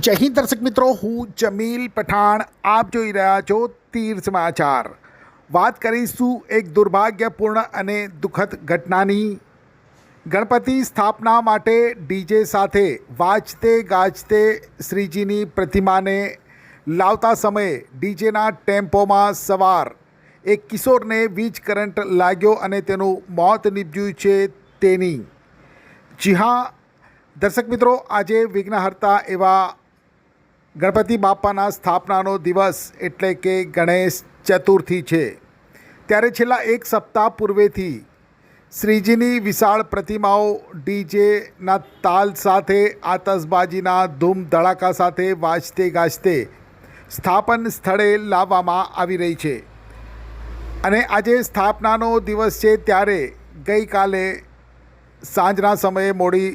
જય હિન્દ દર્શક મિત્રો, હું જમીલ પઠાણ. આપ જોઈ રહ્યા છો તીર સમાચાર. વાત કરીશું એક દુર્ભાગ્યપૂર્ણ અને દુઃખદ ઘટનાની. ગણપતિ સ્થાપના માટે ડીજે સાથે વાજતે ગાજતે શ્રીજીની પ્રતિમાને લાવતા સમયે ડીજેના ટેમ્પોમાં સવાર. એક કિશોરને વીજ કરંટ લાગ્યો અને તેનું મોત નીપજ્યું છે તેની. જી હા, દર્શક મિત્રો, આજે વિઘ્નહર્તા એવા ગણપતિ બાપાના સ્થાપનાનો દિવસ એટલે કે ગણેશ ચતુર્થી છે. ત્યારે છેલ્લા એક સપ્તાહ પૂર્વેથી શ્રીજીની વિશાળ પ્રતિમાઓ ડીજેના તાલ સાથે, આતશબાજીના ધૂમ ધડાકા સાથે વાજતે ગાજતે સ્થાપન સ્થળે લાવવામાં આવી રહી છે. અને આજે સ્થાપનાનો દિવસ છે ત્યારે ગઈકાલે સાંજના સમયે મોડી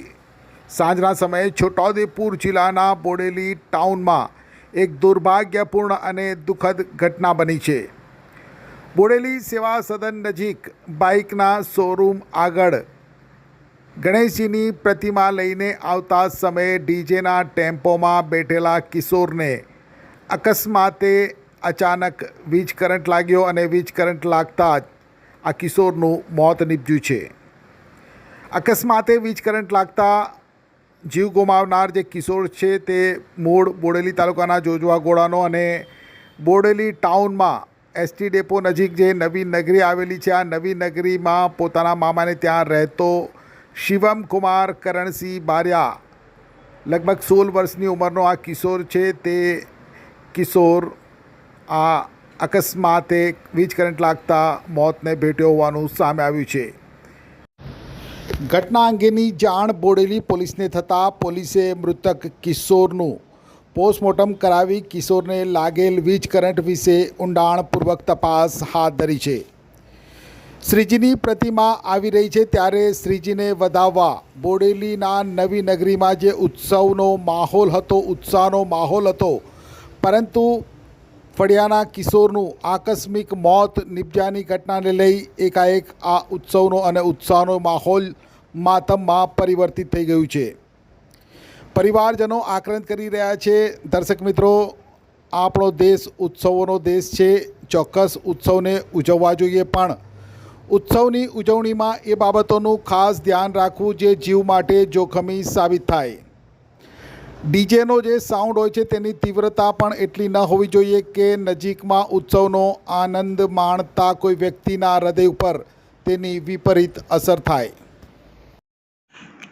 સાંજના સમયે છોટાઉદેપુર જિલ્લાના બોડેલી ટાઉનમાં એક દુર્ભાગ્યપૂર્ણ અને દુઃખદ ઘટના બની છે. બોડેલી સેવા સદન નજીક બાઇકના શોરૂમ આગળ ગણેશજીની પ્રતિમા લઈને આવતા સમયે ડીજેના ટેમ્પોમાં બેઠેલા કિશોરને અકસ્માતે અચાનક વીજ કરંટ લાગ્યો અને વીજ કરંટ લાગતા જ આ કિશોરનું મોત નીપજ્યું છે. અકસ્માતે વીજ કરંટ લાગતા જીવ ગુમાવનાર જે કિશોર છે તે મૂળ બોડેલી તાલુકાના જોજવા ગોળાનો અને બોડેલી ટાઉનમાં એસટી ડેપો નજીક જે નવી નગરી આવેલી છે, આ નવી નગરીમાં પોતાના મામાને ત્યાં રહેતો શિવમ કુમાર કરણસિંહ બારિયા લગભગ સોળ વર્ષની ઉંમરનો આ કિશોર છે. તે કિશોર આ અકસ્માતે વીજ કરંટ લાગતા મોતને ભેટ્યો હોવાનું સામે આવ્યું છે. ઘટના અંગેની જાણ બોડેલી પોલીસને થતાં પોલીસે મૃતક કિશોરનું પોસ્ટમોર્ટમ કરાવી કિશોરને લાગેલ વીજ કરંટ વિશે ઊંડાણપૂર્વક તપાસ હાથ ધરી છે. શ્રીજીની પ્રતિમા આવી રહી છે ત્યારે શ્રીજીને વધાવવા બોડેલીના નવી નગરીમાં જે ઉત્સવનો માહોલ હતો, ઉત્સાહનો માહોલ હતો, પરંતુ ફળિયાના કિશોરનું આકસ્મિક મોત, નિપજાની ઘટનાને લઈ એકાએક આ ઉત્સવનો અને ઉત્સાહનો માહોલ માતમમાં પરિવર્તિત થઈ ગયું છે. પરિવારજનો આક્રંદ કરી રહ્યા છે. દર્શક મિત્રો, આપણો દેશ ઉત્સવોનો દેશ છે. ચોક્કસ ઉત્સવને ઉજવવા જોઈએ પણ ઉત્સવની ઉજવણીમાં એ બાબતોનું ખાસ ધ્યાન રાખવું જે જીવ માટે જોખમી સાબિત થાય. ડીજેનો જે સાઉન્ડ હોય છે તેની તીવ્રતા પણ એટલી ન હોવી જોઈએ કે નજીકમાં ઉત્સવનો આનંદ માણતા કોઈ વ્યક્તિના હૃદય ઉપર તેની વિપરીત અસર થાય.